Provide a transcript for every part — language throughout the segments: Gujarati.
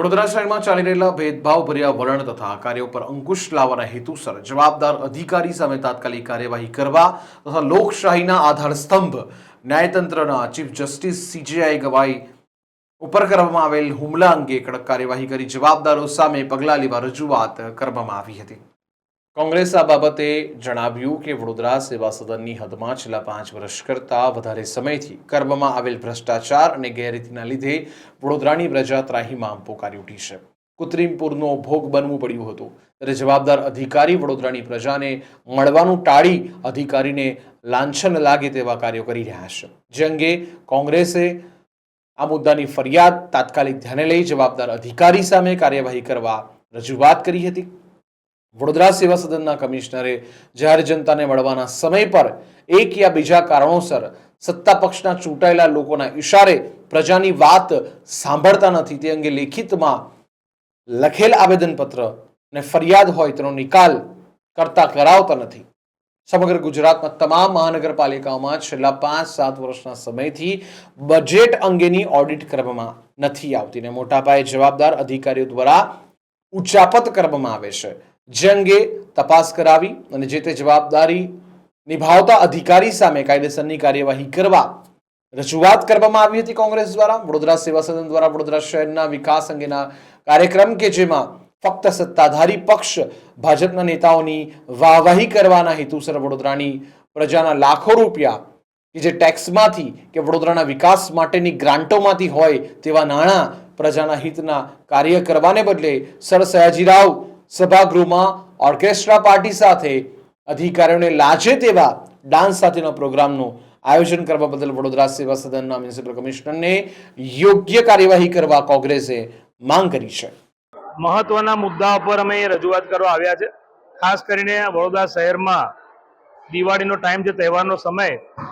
વડોદરા શહેરમાં ચાલી રહેલા ભેદભાવ ભર્યા વલણ તથા કાર્યો પર અંકુશ લાવવાના હેતુસર જવાબદાર અધિકારી સામે તાત્કાલિક કાર્યવાહી કરવા તથા લોકશાહીના આધાર સ્તંભ, ન્યાયતંત્રના ચીફ જસ્ટિસ સીજેઆઈ ગવાઈ ઉપર કરવામાં આવેલ હુમલા અંગે કડક કાર્યવાહી કરી જવાબદારો સામે પગલાં લેવા રજૂઆત કરવામાં આવી હતી. કોંગ્રેસ આ બાબતે જણાવ્યું કે વડોદરા સેવા સદનની હદમાં છેલ્લા પાંચ વર્ષ કરતાં વધારે સમયથી કર્મમાં આવેલ ભ્રષ્ટાચાર અને ગેરરીતિના લીધે વડોદરાની પ્રજા ત્રાહીમામ પોકારી ઉઠી છે. કૃત્રિમ પૂરનો ભોગ બનવું પડ્યું હતું. ત્યારે જવાબદાર અધિકારી વડોદરાની પ્રજાને મળવાનું ટાળી અધિકારીને લાંછન લાગે તેવા કાર્યો કરી રહ્યા છે. જે અંગે કોંગ્રેસે આ મુદ્દાની ફરિયાદ તાત્કાલિક ધ્યાને લઈ જવાબદાર અધિકારી સામે કાર્યવાહી કરવા રજૂઆત કરી હતી. વડોદરા સેવા સદનના કમિશનરે જાહેર જનતાને મળવાના સમય પર એક યા બીજા કારણોસર સત્તા પક્ષના ચૂંટાયેલા લોકોના ઇશારે પ્રજાની વાત સાંભળતા નથી. તે અંગે લેખિતમાં લખેલ આવેદનપત્ર અને ફરિયાદ હોય તેનો નિકાલ કરતા કરાવતા નથી. સમગ્ર ગુજરાતમાં તમામ મહાનગરપાલિકાઓમાં છેલ્લા પાંચ સાત વર્ષના સમયથી બજેટ અંગેની ઓડિટ કરવામાં નથી આવતી ને મોટા પાયે જવાબદાર અધિકારીઓ દ્વારા ઉચાપત કરવામાં આવે છે. જે અંગે તપાસ કરાવી અને જે તે જવાબદારી નિભાવતા અધિકારી સામે કાયદેસરની કાર્યવાહી કરવા રજૂઆત કરવામાં આવી હતી કોંગ્રેસ દ્વારા. વડોદરા સેવા સદન દ્વારા વડોદરા શહેરના વિકાસ અંગેના કાર્યક્રમ કે જેમાં ફક્ત સત્તાધારી પક્ષ, ભાજપના નેતાઓની વાહવાહી કરવાના હેતુસર વડોદરાની પ્રજાના લાખો રૂપિયા કે જે ટેક્સમાંથી કે વડોદરાના વિકાસ માટેની ગ્રાન્ટોમાંથી હોય તેવા નાણાં પ્રજાના હિતના કાર્ય કરવાને બદલે સર સયાજીરાવ સભાગૃહમાં ઓર્કેસ્ટ્રા પાર્ટી સાથે અધિકારીઓને લાજે તેવા ડાન્સ સાથેના પ્રોગ્રામનું આયોજન કરવા બદલ વડોદરા સેવા સદનના મ્યુનિસિપલ કમિશનરને યોગ્ય કાર્યવાહી કરવા કોંગ્રેસે માંગ કરી છે. મહત્વના મુદ્દા પર અમે રજૂઆત કરવા આવ્યા છે. ખાસ કરીને વડોદરા શહેરમાં દિવાળીનો ટાઈમ છે, તહેવારનો સમય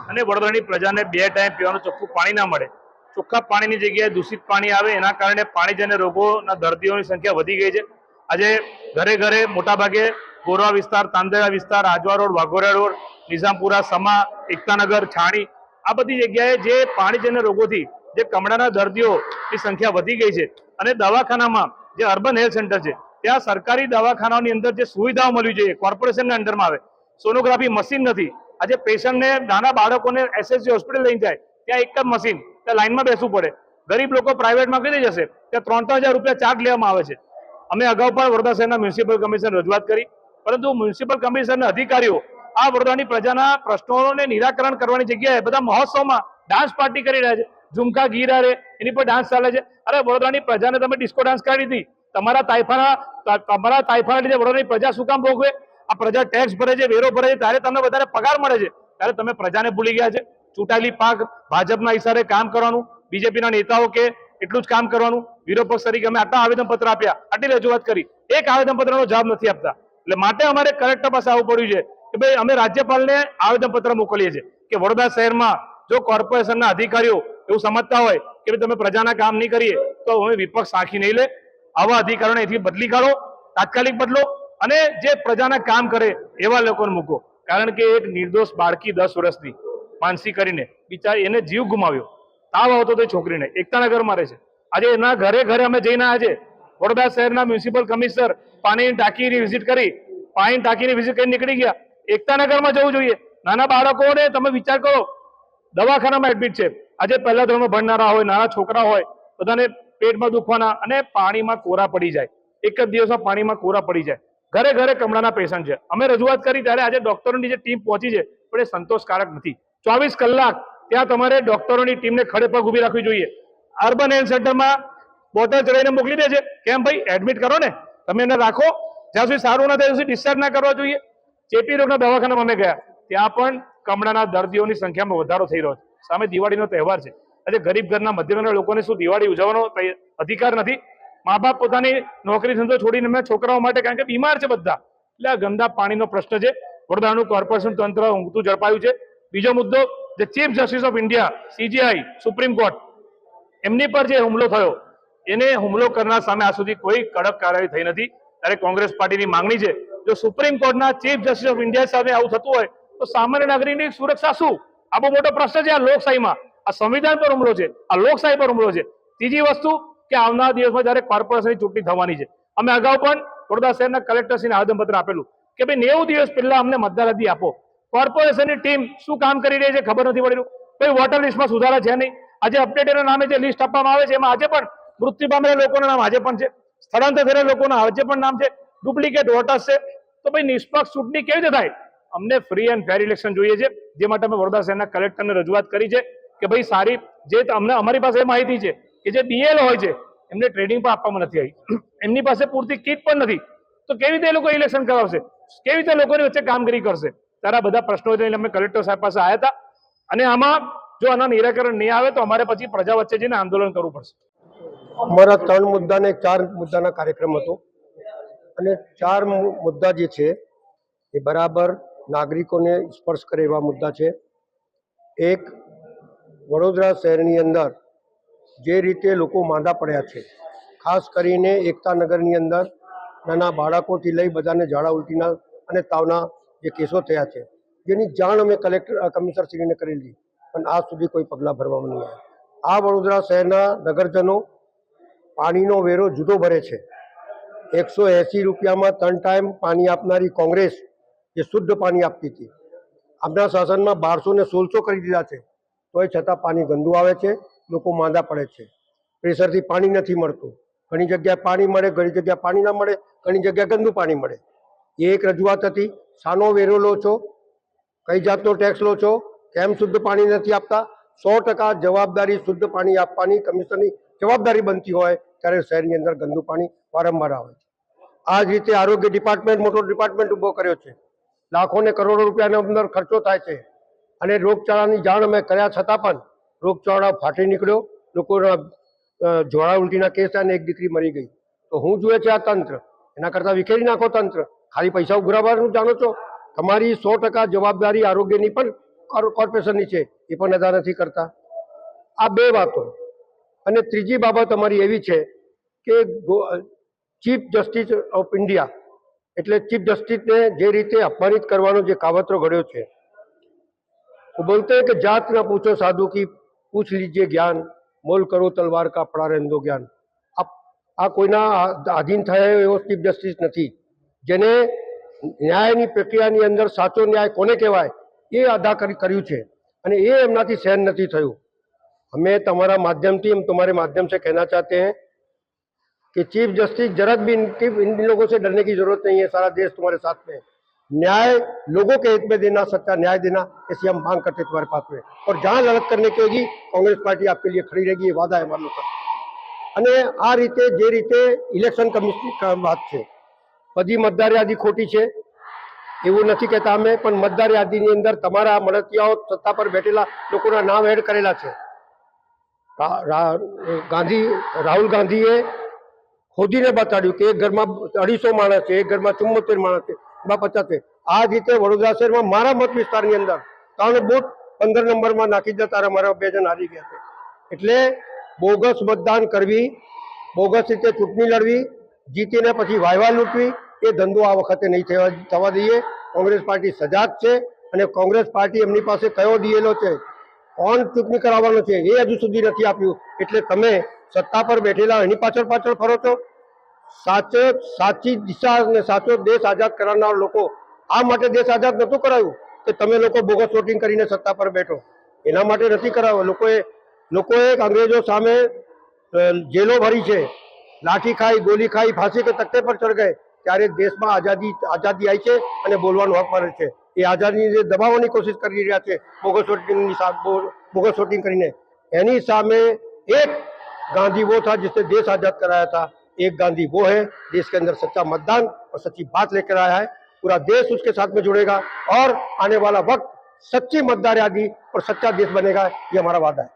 અને વડોદરાની પ્રજાને બે ટાઈમ પીવાનું ચોખ્ખું પાણી ના મળે. ચોખ્ખા પાણીની જગ્યાએ દૂષિત પાણી આવે, એના કારણે પાણીજન્ય રોગોના દર્દીઓની સંખ્યા વધી ગઈ છે. આજે ઘરે ઘરે મોટાભાગે ગોરવા વિસ્તાર તાંદેરા વિસ્તાર, આજવા રોડ, વાઘોરા રોડ, નિઝામપુરા, સમા, એકતાનગર, છાણી, આ બધી જગ્યાએ જે પાણીજન્ય રોગોથી, જે કમળાના દર્દીઓની સંખ્યા વધી ગઈ છે અને દવાખાનામાં જે અર્બન હેલ્થ સેન્ટર છે, ત્યાં સરકારી દવાખાનાઓની અંદર જે સુવિધાઓ મળવી જોઈએ, કોર્પોરેશનના અંડરમાં આવે. સોનોગ્રાફી મશીન નથી. આજે પેશન્ટને નાના બાળકોને એસએસજી હોસ્પિટલ લઈને જાય, ત્યાં એક જ મશીન, ત્યાં લાઇનમાં બેસવું પડે. ગરીબ લોકો પ્રાઇવેટમાં કરી જશે? ત્યાં ત્રણ ત્રણ હજાર રૂપિયા ચાર્જ લેવામાં આવે છે. અમે અગાઉ પણ વડોદરા શહેરના મ્યુનિસિપલ કમિશન રજૂઆત કરી, પરંતુ મ્યુનિસિપલ કમિશનના અધિકારીઓ આ વડોદરાની પ્રજાના પ્રશ્નોને નિરાકરણ કરવાની જગ્યાએ બધા મહોત્સવમાં ડાન્સ પાર્ટી કરી રહ્યા છે. ઝુમકા ગીરા રે એની પર ડાન્સ ચાલે છે. અરે વડોદરાની પ્રજાને તમે ડિસ્કો ડાન્સ કાઢી દીધી. તમારા તાઇફાના તમારા તાઇફાના લીધે વડોદરાની પ્રજા શું કામ ભોગવે? આ પ્રજા ટેક્સ ભરે છે, વેરો ભરે છે, ત્યારે તમને વધારે પગાર મળે છે. ત્યારે તમે પ્રજાને ભૂલી ગયા છે. ચૂંટાયેલી પાક, ભાજપના ઈશારે કામ કરવાનું, બીજેપીના નેતાઓ કે એટલું જ કામ કરવાનું. વિરોધ પક્ષ તરીકે અમે આટલા આવેદનપત્ર આપ્યા. આટલી રજૂઆત કરી. એક આવેદનપત્રનો જવાબ નથી આપતા. એટલે માટે અમારે કલેક્ટર પાસે આવવું પડ્યું છે કે ભાઈ અમે રાજ્યપાલને આવેદનપત્ર મોકલીએ છીએ કે વડોદરા શહેરમાં જો કોર્પોરેશનના અધિકારીઓ એવું સમજતા હોય કે ભાઈ તમે પ્રજાના કામ નહીં કરીએ, તો અમે વિપક્ષ સાંખી નહીં લે. આવા અધિકારીઓને એથી બદલી કાઢો, તાત્કાલિક બદલો અને જે પ્રજાના કામ કરે એવા લોકોને મૂકો. કારણ કે એક નિર્દોષ બાળકી દસ વર્ષની, માનસી કરીને બિચારી એને જીવ ગુમાવ્યો. તાવ આવતો તો એકતા છોકરીને. ઘર મારે છે. આજે એના ઘરે ઘરે અમે જઈને આજે વડોદરા શહેરના મ્યુનિસિપલ કમિશનર પાણીની ટાંકીની વિઝિટ કરી. પાણીની ટાંકીની વિઝિટ કરી નીકળી ગયા. એકતાનગરમાં જવું જોઈએ. નાના બાળકોને તમે વિચાર કરો. દવાખાનામાં એડમિટ છે. આજે પહેલા ધોરણમાં ભણનારા હોય, નાના છોકરા હોય, બધાને પેટમાં દુખવાના અને પાણીમાં કોરા પડી જાય. એક જ દિવસમાં પાણીમાં કોરા પડી જાય. ઘરે ઘરે કમળાના પેશન્ટ છે. અમે રજૂઆત કરી ત્યારે આજે ડોક્ટરોની જે ટીમ પહોંચી છે, પણ એ સંતોષકારક નથી. ચોવીસ કલાક ત્યાં તમારે ડોક્ટરોની ટીમને ખડે પગ ઊભી રાખવી જોઈએ. અર્બન હેલ્થ સેન્ટરમાં બોટલ ચડાવીને મોકલી દે છે. કેમ ભાઈ? એડમિટ કરો ને. તમે એને રાખો. જ્યાં સુધી સારું ના થાય સુધી ડિસ્ચાર્જ ના કરવા જોઈએ. ચેપી રોગના દવાખાનામાં અમે ગયા. ત્યાં પણ કમળાના દર્દીઓની સંખ્યામાં વધારો થઈ રહ્યો છે. સામે દિવાળીનો તહેવાર છે. આજે ગરીબ ઘરના મધ્યમના લોકોને શું દિવાળી ઉજવવાનો અધિકાર નથી? મા બાપ પોતાની નોકરી ધંધો છોડીને એમના છોકરાઓ માટે કારણ કે બીમાર છે બધા. એટલે આ ગંદા પાણીનો પ્રશ્ન છે. વડોદરાનું કોર્પોરેશન તંત્ર ઊંઘતું ઝડપાયું છે. બીજો મુદ્દો જે chief justice of India CGI supreme court એમની પર જે હુમલો થયો, એને હુમલો કરનાર સામે આ સુધી કોઈ કડક કાર્યવાહી થઈ નથી. ત્યારે કોંગ્રેસ પાર્ટીની માંગણી છે, જો સુપ્રીમ કોર્ટના ચીફ જસ્ટિસ ઓફ ઇન્ડિયા સામે આવું થતું હોય, તો સામાન્ય નાગરિકની સુરક્ષા શું? આ બહુ મોટો પ્રશ્ન છે આ લોકશાહીમાં. આ સંવિધાન પર હુમલો છે, આ લોકશાહી પર હુમલો છે. ત્રીજી વસ્તુ કે આવનારા દિવસમાં જ્યારે કોર્પોરેશનની ચૂંટણી થવાની છે. અમે અગાઉ પણ વડોદરા શહેરના કલેક્ટરશ્રીને આવેદનપત્ર આપેલું કે ભાઈ નેવું દિવસ પહેલા અમને મતદાર આપો. કોર્પોરેશનની ટીમ શું કામ કરી રહી છે ખબર નથી પડી કોઈ વોટર લિસ્ટમાં સુધારા છે નહીં. આજે અપડેટેડના નામે જે લિસ્ટ આપવામાં આવે છે, એમાં આજે પણ મૃત્યુ પામેલા લોકોના નામ આજે પણ છે. સ્થળાંતર થયેલા લોકોના આજે પણ નામ છે. ડુપ્લિકેટ વોટર્સ છે. તો ભાઈ નિષ્પક્ષ ચૂંટણી કેવી રીતે થાય? અમને ફ્રી એન્ડ ફેર ઇલેક્શન જોઈએ છે. જે માટે અમે વડોદરા શહેરના કલેક્ટરને રજૂઆત કરી છે કે ભાઈ સારી જે અમને, અમારી પાસે માહિતી છે કે જે ડીએલ હોય છે, એમને ટ્રેનિંગ પણ આપવામાં નથી આવી. એમની પાસે પૂરતી કીટ પણ નથી. તો કેવી રીતે એ લોકો ઇલેક્શન કરાવશે? કેવી રીતે લોકોની વચ્ચે કામગીરી કરશે? ત્યારે બધા પ્રશ્નો લઈને અમે કલેક્ટર સાહેબ પાસે આવ્યા હતા. અને આમાં જો આના નિરાકરણ નહીં આવે તો અમારે પછી પ્રજા વચ્ચે જઈને આંદોલન કરવું પડશે. અમારા ત્રણ મુદ્દા ને ચાર મુદ્દાના કાર્યક્રમ હતો. અને ચાર મુદ્દા જે છે, એ બરાબર નાગરિકોને સ્પર્શ કરે એવા મુદ્દા છે. એક, વડોદરા શહેરની અંદર જે રીતે લોકો માંદા પડ્યા છે, ખાસ કરીને એકતા નગરની અંદર નાના બાળકોથી લઈ બધાને ઝાડા ઉલટીના અને તાવના જે કેસો થયા છે, જેની જાણ અમે કલેક્ટર કમિશનરશ્રીને કરેલી. પણ આજ સુધી કોઈ પગલાં ભરવામાં નહીં આવ્યા. આ વડોદરા શહેરના નગરજનો પાણીનો વેરો જુદો ભરે છે. એકસો એંસી રૂપિયામાં ત્રણ ટાઈમ પાણી આપનારી કોંગ્રેસ જે શુદ્ધ પાણી આપતી હતી. આપણા શાસનમાં બારસો ને સોળસો કરી દીધા છે. તોય છતાં પાણી ગંદુ આવે છે, લોકો માંદા પડે છે. પ્રેશરથી પાણી નથી મળતું. ઘણી જગ્યાએ પાણી મળે, ઘણી જગ્યાએ પાણી ના મળે, ઘણી જગ્યાએ ગંદુ પાણી મળે. એ એક રજૂઆત હતી શાનો વેરો લો છો, કઈ જાતનો ટેક્સ લો છો, કેમ શુદ્ધ પાણી નથી આપતા? સો ટકા જવાબદારી શુદ્ધ પાણી આપવાની કમિશનની જવાબદારી બનતી હોય ત્યારે શહેરની અંદર ગંદુ પાણી વારંવાર આવે છે. આ જ રીતે આરોગ્ય ડિપાર્ટમેન્ટ મોટો ડિપાર્ટમેન્ટ ઊભો કર્યો છે. લાખો ને કરોડો રૂપિયાનો અંદર ખર્ચો થાય છે. અને રોગચાળાની જાણ અમે કર્યા છતાં પણ રોગચાળા ફાટી નીકળ્યો. લોકોના જોડા ઉલટીના કેસ અને એક દીકરી મરી ગઈ. તો હું જુએ છે આ તંત્ર. એના કરતાં વિખેરી નાખો તંત્ર. ખાલી પૈસા ઉઘરાવવાનું જાણો છો? તમારી સો ટકા જવાબદારી આરોગ્યની પણ કોર્પોરેશનની છે, એ પણ અદા નથી કરતા. આ બે વાતો. અને ત્રીજી બાબત અમારી એવી છે કે ચીફ જસ્ટિસ ઓફ ઇન્ડિયા, એટલે ચીફ જસ્ટિસને જે રીતે અપમાનિત કરવાનો જે કાવતરો ઘડ્યો છે, હું બોલતે કે જાત ન પૂછો સાધુ કી, પૂછ લીજે જ્ઞાન, મોલ કરો તલવાર કાપડા રહેંદો જ્ઞાન. આ કોઈના આધીન થયા એવો ચીફ જસ્ટિસ નથી. જેને ન્યાયની પ્રક્રિયાની અંદર સાચો ન્યાય કોને કહેવાય એ અદા કરી કર્યું છે અને એ એમનાથી સહન નથી થયું हमें तुम्हारा माध्यम थी हम तुम्हारे माध्यम से कहना चाहते हैं कि चीफ जस्टिस जरा भी इनकी इन लोगों से डरने की जरूरत नहीं है सारा देश तुम्हारे साथ में है। न्याय लोगों के हित में देना सच्चा न्याय देना ऐसी हम मांग करते हैं तुम्हारे पास में और जहां लड़त करने की होगी कांग्रेस पार्टी आपके लिए खड़ी रहेगी ये वादा है हमारे लोग का અને આ રીતે જે રીતે ઇલેક્શન કમિશન વાત છે બધી મતદાર યાદી ખોટી છે, એવું નથી કહેતા અમે, પણ મતદાર યાદીની અંદર તમારા મળતિયાઓ સત્તા પર બેઠેલા લોકોના નામ એડ કરેલા છે. ગાંધી, રાહુલ ગાંધીએ ખોદીને બતાડ્યું કે એક ઘરમાં અઢીસો માણસ છે, એક ઘરમાં ચુમ્મોતેર માણસ છે એમાં પચાસ આ રીતે વડોદરા શહેરમાં મારા મત વિસ્તારની અંદર કારણ બૂથ પંદર નંબરમાં નાખી દીધા તારા મારા બે જણ હારી ગયા છે. એટલે બોગસ મતદાન કરવી, બોગસ રીતે ચૂંટણી લડવી જીતીને પછી વાયવા લૂંટવી, એ ધંધો આ વખતે નહીં થવા થવા દઈએ. કોંગ્રેસ પાર્ટી સજાગ છે અને કોંગ્રેસ પાર્ટી એમની પાસે કયો દિયેલો છે? કોણ ચૂંટણી કરાવવાનો છે? એ હજુ સુધી નથી આપ્યું. એટલે તમે સત્તા પર બેઠેલા, એની પાછળ પાછળ ફરો છો. સાચે સાચી દિશા અને સાચો દેશ આઝાદ કરાવનાર લોકો આ માટે દેશ આઝાદ નહોતું કરાયું કે તમે લોકો બોગસ વોટિંગ કરીને સત્તા પર બેઠો. એના માટે નથી કરાવ્યો લોકોએ લોકોએ અંગ્રેજો સામે જેલો ભરી છે. લાઠી ખાઈ ગોલી ખાઈ ફાંસી કે તકતે પર ચડ ગયે ત્યારે દેશમાં આઝાદી આઝાદી આવી છે અને બોલવાનો હક મળે છે એ આઝાદીને દબાવવાની કોશિશ કરી રહ્યા છે બોગસ શોટિંગની બોગસ શોટિંગ કરીને એની સામે એક गांधी वो था जिसने देश आजाद कराया था एक गांधी वो है देश के अंदर सच्चा मतदान और सच्ची बात लेकर आया है पूरा देश उसके साथ में जुड़ेगा और आने वाला वक्त सच्ची मतदार आदि और सच्चा देश बनेगा ये हमारा वादा है